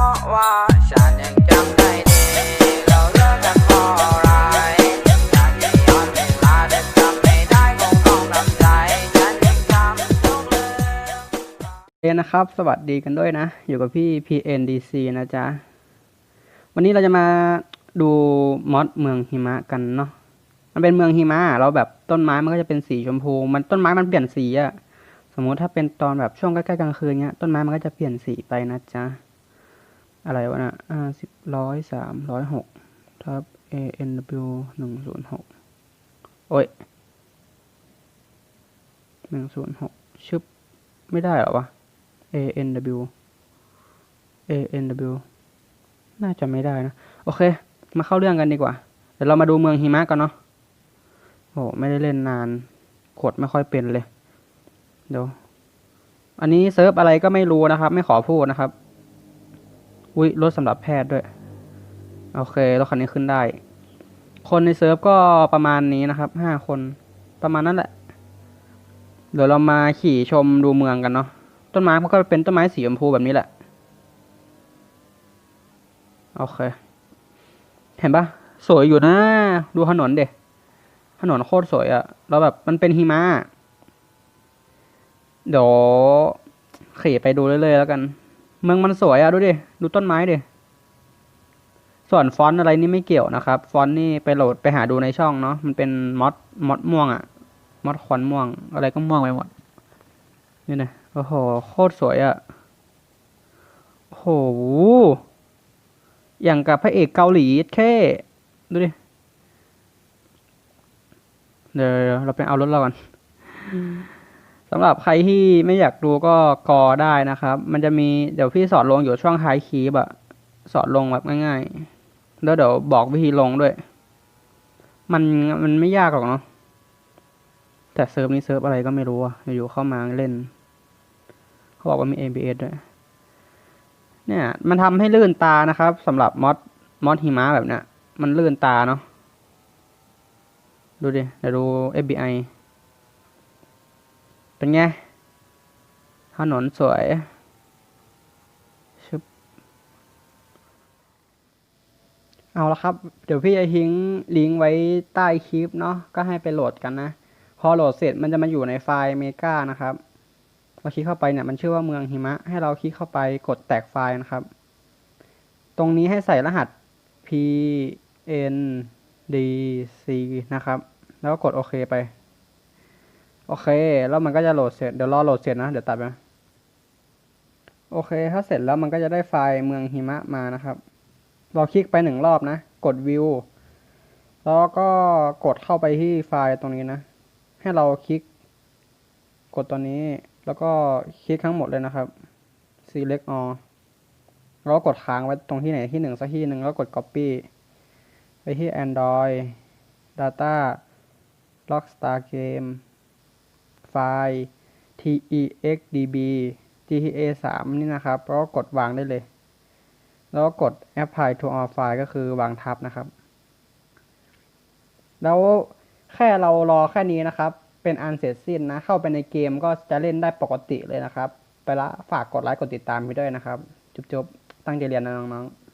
เพราะว่าฉันยังจำได้ดีเราเลิกกันเพราะอะไรอยากจะย้อนเวลาแต่จำไม่ได้คงต้องทำใจฉันยังจำทุกเรื่องเอนะครับ สวัสดีกันด้วยนะ อยู่กับพี่ PNDC นะจ๊ะ วันนี้เราจะมาดูมอดเมืองหิมะกันเนาะ มันเป็นเมืองหิมะเราแบบต้นไม้มันก็จะเป็นสีชมพู มันต้นไม้มันเปลี่ยนสีอะสมมุติถ้าเป็นตอนแบบช่วงใกล้ๆกลางคืนเนี้ย ต้นไม้มันก็จะเปลี่ยนสีไปนะจ๊ะ อะไรวะนะอ่าสิบร้อยสามร้อยหกทับ A N W หนึ่งศูนย์หกโอ้ยหนึ่งศูนย์หกชึบ ไม่ได้หรอวะ A N W A N W น่าจะไม่ได้นะ โอเค มาเข้าเรื่องกันดีกว่า เดี๋ยวเรามาดูเมืองหิมะกันเนาะโอ้ไม่ได้เล่นนานกดไม่ค่อยเป็นเลย เดี๋ยว อันนี้เซิร์ฟอะไรก็ไม่รู้นะครับ ไม่ขอพูดนะครับ อุ้ยรถสำหรับแพทย์ด้วย โอเครถคันนี้ขึ้นได้ คนในเซิร์ฟก็ประมาณนี้นะครับห้าคนประมาณนั้นแหละ เดี๋ยวเรามาขี่ชมดูเมืองกันเนาะต้นไม้มันก็เป็นต้นไม้สีชมพูแบบนี้แหละ โอเค เห็นปะสวยอยู่นะ ดูถนนเด็ถนนโคตรสวยอะแล้วแบบมันเป็นหิมะเดี๋ยวขี่ไปดูเรื่อยๆแล้วกัน เมืองมันสวยอะดูดิ ดูต้นไม้ดิ ส่วนฟอนต์อะไรนี่ไม่เกี่ยวนะครับ ฟอนต์นี่ไปโหลดไปหาดูในช่องเนาะ มันเป็นมอดมอดม่วงอะมอดควันม่วง อะไรก็ม่วงไปหมด นี่นะ โอ้โห โคตรสวยอะโอ้โห อย่างกับพระเอกเกาหลีแค่ ดูดิ เดี๋ยวเราไปเอารถเราก่อน สำหรับใครที่ไม่อยากดูก็กอได้นะครับ มันจะมีเดี๋ยวพี่สอนลงอยู่ช่วงท้ายคลิปอะสอนลงแบบง่ายๆ แล้วเดี๋ยวบอกวิธีลงด้วย มันมันไม่ยากหรอกเนาะ แต่เซิร์ฟนี้เซิร์ฟอะไรก็ไม่รู้อะอยู่เข้ามาเล่น เขาบอกว่ามี ABS ด้วย เนี่ย มันทำให้ลื่นตานะครับสำหรับมอดมอดหิมะแบบเนี้ย มันลื่นตาเนาะ ดูดิ เดี๋ยวดู FBI เป็นไง ถนนสวยชึบเอาละครับ เดี๋ยวพี่จะทิ้งลิงก์ไว้ใต้คลิปเนาะก็ให้ไปโหลดกันนะ พอโหลดเสร็จมันจะมาอยู่ในไฟล์เมกานะครับเราคลิกเข้าไปเนี่ยมันชื่อว่าเมืองหิมะ ให้เราคลิกเข้าไปกดแตกไฟล์นะครับ ตรงนี้ให้ใส่รหัส p n d c นะครับ แล้วก็กดโอเคไป โอเค แล้วมันก็จะโหลดเสร็จ เดี๋ยวรอโหลดเสร็จนะ เดี๋ยวตัดไปนะโอเค ถ้าเสร็จแล้วมันก็จะได้ไฟล์เมืองหิมะมานะครับ เราคลิกไปหนึ่งรอบนะ กดวิว แล้วก็กดเข้าไปที่ไฟล์ตรงนี้นะ ให้เราคลิก กดตัวนี้ แล้วก็คลิกทั้งหมดเลยนะครับ select all แล้วก็กดค้างไว้ตรงที่ไหนที่หนึ่งสักที่หนึ่งแล้วกด copy ไปที่ android data rockstar game ไฟล์ texdb gta 3 นี่นะครับ แล้วก็กดวางได้เลย แล้วก็กด apply to all file ก็คือวางทับนะครับ แล้วแค่เรารอแค่นี้นะครับ เป็นอันเสร็จสิ้นนะ เข้าไปในเกมก็จะเล่นได้ปกติเลยนะครับ ไปละ ฝากกดไลค์ กดติดตามไปด้วยนะครับ จุ๊บๆ ตั้งใจเรียนนะน้องๆ